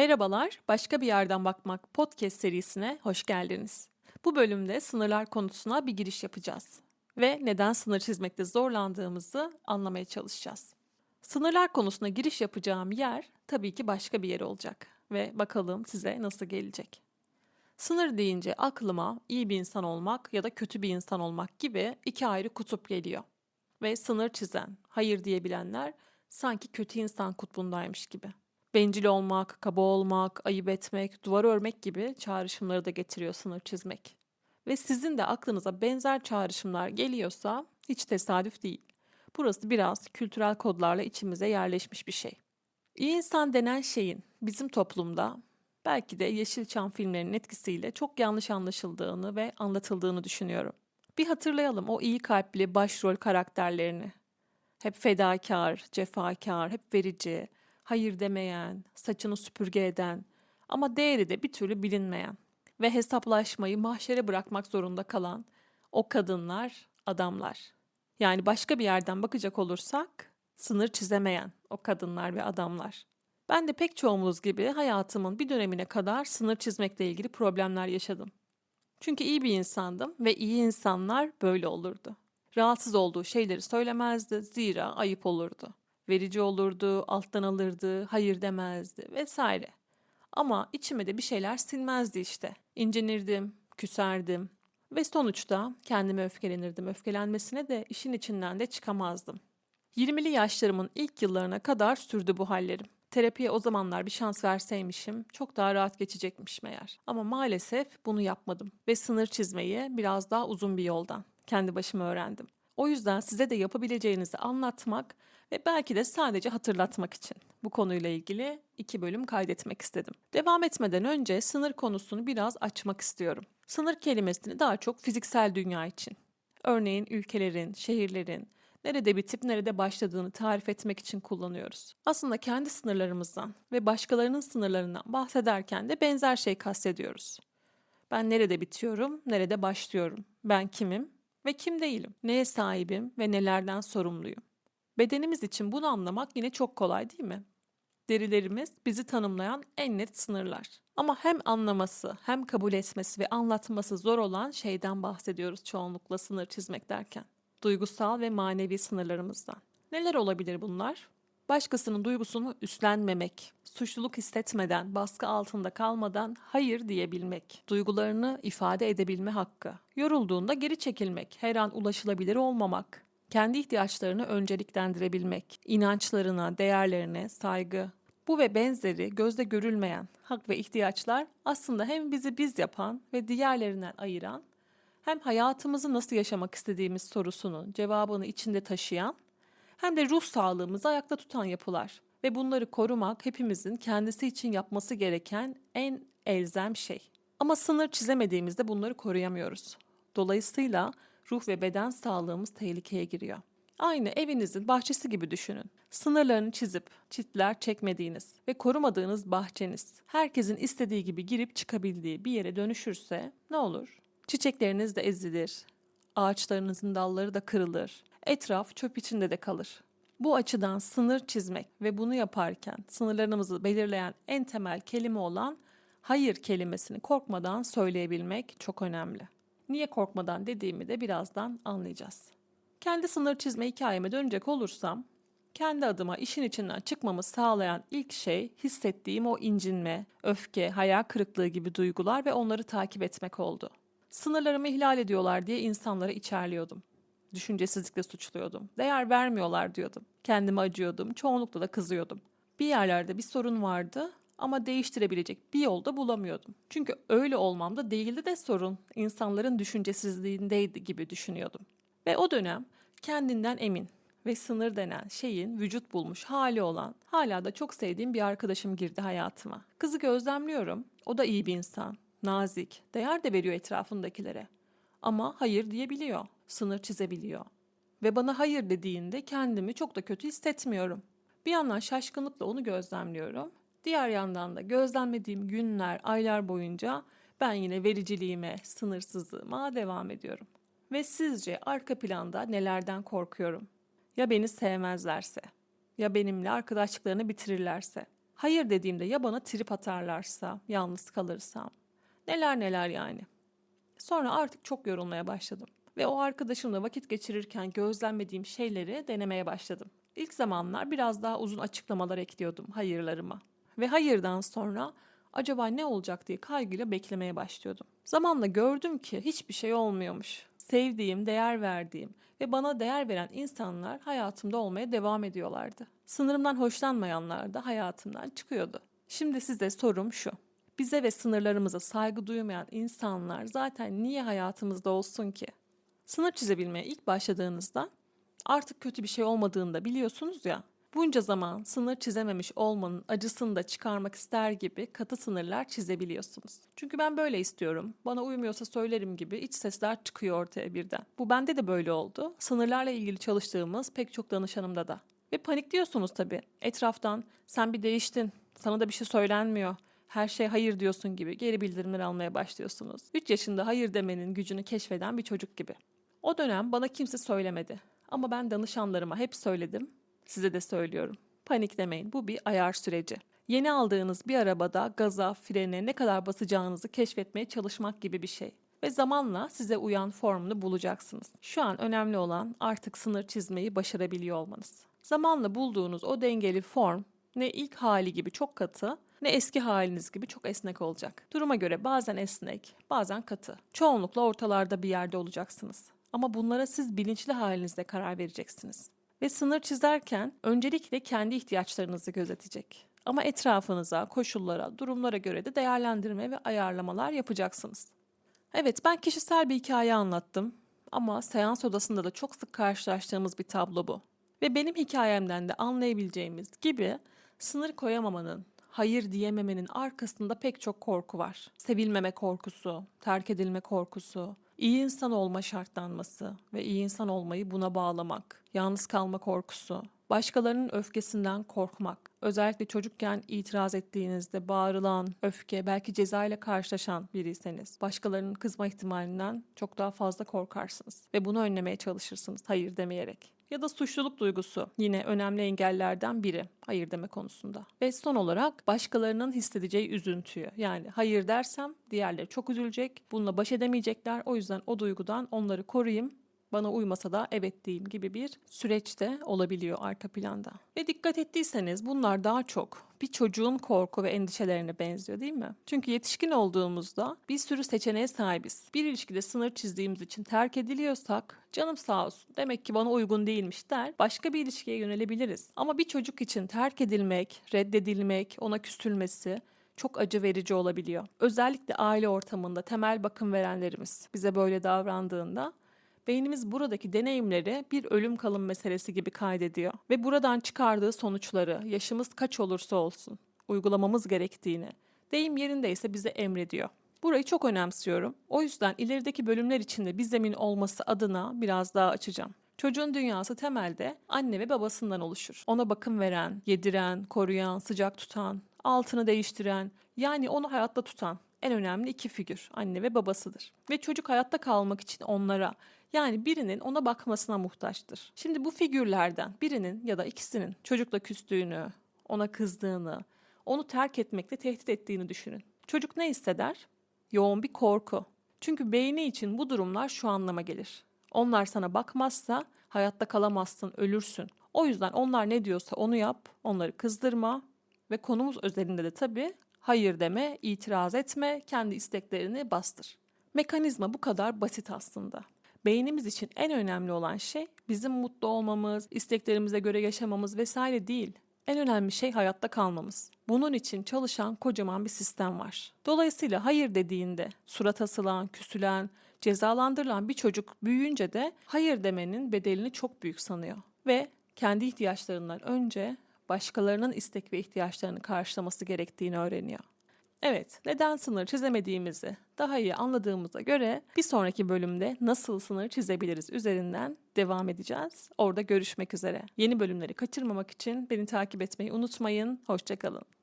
Merhabalar, Başka Bir Yerden Bakmak podcast serisine hoş geldiniz. Bu bölümde sınırlar konusuna bir giriş yapacağız ve neden sınır çizmekte zorlandığımızı anlamaya çalışacağız. Sınırlar konusuna giriş yapacağım yer tabii ki başka bir yer olacak ve bakalım size nasıl gelecek. Sınır deyince aklıma iyi bir insan olmak ya da kötü bir insan olmak gibi iki ayrı kutup geliyor. Ve sınır çizen, hayır diyebilenler sanki kötü insan kutbundaymış gibi. Bencil olmak, kaba olmak, ayıp etmek, duvar örmek gibi çağrışımları da getiriyor sınır çizmek. Ve sizin de aklınıza benzer çağrışımlar geliyorsa hiç tesadüf değil. Burası biraz kültürel kodlarla içimize yerleşmiş bir şey. İyi insan denen şeyin bizim toplumda belki de Yeşilçam filmlerinin etkisiyle çok yanlış anlaşıldığını ve anlatıldığını düşünüyorum. Bir hatırlayalım o iyi kalpli başrol karakterlerini. Hep fedakar, cefakar, hep verici, hayır demeyen, saçını süpürge eden ama değeri de bir türlü bilinmeyen ve hesaplaşmayı mahşere bırakmak zorunda kalan o kadınlar, adamlar. Yani başka bir yerden bakacak olursak sınır çizemeyen o kadınlar ve adamlar. Ben de pek çoğumuz gibi hayatımın bir dönemine kadar sınır çizmekle ilgili problemler yaşadım. Çünkü iyi bir insandım ve iyi insanlar böyle olurdu. Rahatsız olduğu şeyleri söylemezdi zira ayıp olurdu. Verici olurdu, alttan alırdı, hayır demezdi vesaire. Ama içime de bir şeyler sinmezdi işte. İncinirdim, küserdim ve sonuçta kendime öfkelenirdim. Öfkelenmesine de işin içinden de çıkamazdım. 20'li yaşlarımın ilk yıllarına kadar sürdü bu hallerim. Terapiye o zamanlar bir şans verseymişim çok daha rahat geçecekmiş meğer. Ama maalesef bunu yapmadım ve sınır çizmeyi biraz daha uzun bir yoldan kendi başıma öğrendim. O yüzden size de yapabileceğinizi anlatmak ve belki de sadece hatırlatmak için bu konuyla ilgili iki bölüm kaydetmek istedim. Devam etmeden önce sınır konusunu biraz açmak istiyorum. Sınır kelimesini daha çok fiziksel dünya için. Örneğin ülkelerin, şehirlerin, nerede bitip nerede başladığını tarif etmek için kullanıyoruz. Aslında kendi sınırlarımızdan ve başkalarının sınırlarından bahsederken de benzer şey kastediyoruz. Ben nerede bitiyorum, nerede başlıyorum? Ben kimim ve kim değilim? Neye sahibim ve nelerden sorumluyum? Bedenimiz için bunu anlamak yine çok kolay değil mi? Derilerimiz bizi tanımlayan en net sınırlar. Ama hem anlaması, hem kabul etmesi ve anlatması zor olan şeyden bahsediyoruz çoğunlukla sınır çizmek derken. Duygusal ve manevi sınırlarımızdan. Neler olabilir bunlar? Başkasının duygusunu üstlenmemek, suçluluk hissetmeden, baskı altında kalmadan hayır diyebilmek, duygularını ifade edebilme hakkı, yorulduğunda geri çekilmek, her an ulaşılabilir olmamak, kendi ihtiyaçlarını önceliklendirebilmek, inançlarına, değerlerine saygı. Bu ve benzeri gözde görülmeyen hak ve ihtiyaçlar aslında hem bizi biz yapan ve diğerlerinden ayıran, hem hayatımızı nasıl yaşamak istediğimiz sorusunun cevabını içinde taşıyan, hem de ruh sağlığımızı ayakta tutan yapılar. Ve bunları korumak hepimizin kendisi için yapması gereken en elzem şey. Ama sınır çizemediğimizde bunları koruyamıyoruz. Dolayısıyla ruh ve beden sağlığımız tehlikeye giriyor. Aynı evinizin bahçesi gibi düşünün. Sınırlarını çizip çitler çekmediğiniz ve korumadığınız bahçeniz herkesin istediği gibi girip çıkabildiği bir yere dönüşürse ne olur? Çiçekleriniz de ezilir, ağaçlarınızın dalları da kırılır, etraf çöp içinde de kalır. Bu açıdan sınır çizmek ve bunu yaparken sınırlarımızı belirleyen en temel kelime olan hayır kelimesini korkmadan söyleyebilmek çok önemli. Niye korkmadan dediğimi de birazdan anlayacağız. Kendi sınır çizme hikayeme dönecek olursam, kendi adıma işin içinden çıkmamı sağlayan ilk şey hissettiğim o incinme, öfke, hayal kırıklığı gibi duygular ve onları takip etmek oldu. Sınırlarımı ihlal ediyorlar diye insanları içerliyordum. Düşüncesizlikle suçluyordum. Değer vermiyorlar diyordum. Kendime acıyordum. Çoğunlukla da kızıyordum. Bir yerlerde bir sorun vardı ama değiştirebilecek bir yolda bulamıyordum. Çünkü öyle olmamda değildi de sorun insanların düşüncesizliğindeydi gibi düşünüyordum. Ve o dönem kendinden emin ve sınır denen şeyin vücut bulmuş hali olan hala da çok sevdiğim bir arkadaşım girdi hayatıma. Kızı gözlemliyorum. O da iyi bir insan, nazik, değer de veriyor etrafındakilere. Ama hayır diyebiliyor, sınır çizebiliyor. Ve bana hayır dediğinde kendimi çok da kötü hissetmiyorum. Bir yandan şaşkınlıkla onu gözlemliyorum. Diğer yandan da gözlemlediğim günler, aylar boyunca ben yine vericiliğime, sınırsızlığıma devam ediyorum. Ve sizce arka planda nelerden korkuyorum? Ya beni sevmezlerse? Ya benimle arkadaşlıklarını bitirirlerse? Hayır dediğimde ya bana trip atarlarsa, yalnız kalırsam. Neler neler yani. Sonra artık çok yorulmaya başladım. Ve o arkadaşımla vakit geçirirken gözlemlediğim şeyleri denemeye başladım. İlk zamanlar biraz daha uzun açıklamalar ekliyordum hayırlarıma. Ve hayırdan sonra acaba ne olacak diye kaygıyla beklemeye başlıyordum. Zamanla gördüm ki hiçbir şey olmuyormuş. Sevdiğim, değer verdiğim ve bana değer veren insanlar hayatımda olmaya devam ediyorlardı. Sınırımdan hoşlanmayanlar da hayatımdan çıkıyordu. Şimdi size sorum şu. Bize ve sınırlarımıza saygı duymayan insanlar zaten niye hayatımızda olsun ki? Sınır çizebilmeye ilk başladığınızda artık kötü bir şey olmadığını da biliyorsunuz ya. Bunca zaman sınır çizememiş olmanın acısını da çıkarmak ister gibi katı sınırlar çizebiliyorsunuz. Çünkü ben böyle istiyorum. Bana uymuyorsa söylerim gibi iç sesler çıkıyor ortaya birden. Bu bende de böyle oldu. Sınırlarla ilgili çalıştığımız pek çok danışanımda da. Ve panikliyorsunuz tabii. Etraftan sen bir değiştin. Sana da bir şey söylenmiyor. Her şey hayır diyorsun gibi geri bildirimler almaya başlıyorsunuz. 3 yaşında hayır demenin gücünü keşfeden bir çocuk gibi. O dönem bana kimse söylemedi. Ama ben danışanlarıma hep söyledim. Size de söylüyorum. Paniklemeyin. Bu bir ayar süreci. Yeni aldığınız bir arabada gaza, frene ne kadar basacağınızı keşfetmeye çalışmak gibi bir şey. Ve zamanla size uyan formunu bulacaksınız. Şu an önemli olan artık sınır çizmeyi başarabiliyor olmanız. Zamanla bulduğunuz o dengeli form ne ilk hali gibi çok katı ne eski haliniz gibi çok esnek olacak. Duruma göre bazen esnek, bazen katı. Çoğunlukla ortalarda bir yerde olacaksınız. Ama bunlara siz bilinçli halinizde karar vereceksiniz. Ve sınır çizerken öncelikle kendi ihtiyaçlarınızı gözetecek. Ama etrafınıza, koşullara, durumlara göre de değerlendirme ve ayarlamalar yapacaksınız. Evet ben kişisel bir hikaye anlattım ama seans odasında da çok sık karşılaştığımız bir tablo bu. Ve benim hikayemden de anlayabileceğimiz gibi sınır koyamamanın, hayır diyememenin arkasında pek çok korku var. Sevilmeme korkusu, terk edilme korkusu, iyi insan olma şartlanması ve iyi insan olmayı buna bağlamak, yalnız kalma korkusu, başkalarının öfkesinden korkmak, özellikle çocukken itiraz ettiğinizde bağırılan, öfke, belki ceza ile karşılaşan biriyseniz, başkalarının kızma ihtimalinden çok daha fazla korkarsınız ve bunu önlemeye çalışırsınız hayır demeyerek ya da suçluluk duygusu yine önemli engellerden biri hayır deme konusunda. Ve son olarak başkalarının hissedeceği üzüntüyü yani hayır dersem diğerleri çok üzülecek, bununla baş edemeyecekler o yüzden o duygudan onları koruyayım bana uymasa da evet diyeyim gibi bir süreçte olabiliyor arka planda. Ve dikkat ettiyseniz bunlar daha çok bir çocuğun korku ve endişelerine benziyor değil mi? Çünkü yetişkin olduğumuzda bir sürü seçeneğe sahibiz. Bir ilişkide sınır çizdiğimiz için terk ediliyorsak canım sağ olsun demek ki bana uygun değilmiş der başka bir ilişkiye yönelebiliriz. Ama bir çocuk için terk edilmek, reddedilmek, ona küsülmesi çok acı verici olabiliyor. Özellikle aile ortamında temel bakım verenlerimiz bize böyle davrandığında beynimiz buradaki deneyimleri bir ölüm kalım meselesi gibi kaydediyor ve buradan çıkardığı sonuçları yaşımız kaç olursa olsun uygulamamız gerektiğini deyim yerindeyse bize emrediyor. Burayı çok önemsiyorum. O yüzden ilerideki bölümler içinde bir zemin olması adına biraz daha açacağım. Çocuğun dünyası temelde anne ve babasından oluşur. Ona bakım veren, yediren, koruyan, sıcak tutan, altını değiştiren, yani onu hayatta tutan en önemli iki figür anne ve babasıdır. Ve çocuk hayatta kalmak için onlara yani birinin ona bakmasına muhtaçtır. Şimdi bu figürlerden birinin ya da ikisinin çocukla küstüğünü, ona kızdığını, onu terk etmekle tehdit ettiğini düşünün. Çocuk ne hisseder? Yoğun bir korku. Çünkü beyni için bu durumlar şu anlama gelir. Onlar sana bakmazsa hayatta kalamazsın, ölürsün. O yüzden onlar ne diyorsa onu yap, onları kızdırma ve konumuz özelinde de tabii hayır deme, itiraz etme, kendi isteklerini bastır. Mekanizma bu kadar basit aslında. Beynimiz için en önemli olan şey bizim mutlu olmamız, isteklerimize göre yaşamamız vesaire değil. En önemli şey hayatta kalmamız. Bunun için çalışan kocaman bir sistem var. Dolayısıyla hayır dediğinde surat asılan, küsülen, cezalandırılan bir çocuk büyüyünce de hayır demenin bedelini çok büyük sanıyor ve kendi ihtiyaçlarından önce başkalarının istek ve ihtiyaçlarını karşılaması gerektiğini öğreniyor. Evet, neden sınır çizemediğimizi daha iyi anladığımıza göre bir sonraki bölümde nasıl sınır çizebiliriz üzerinden devam edeceğiz. Orada görüşmek üzere. Yeni bölümleri kaçırmamak için beni takip etmeyi unutmayın. Hoşçakalın.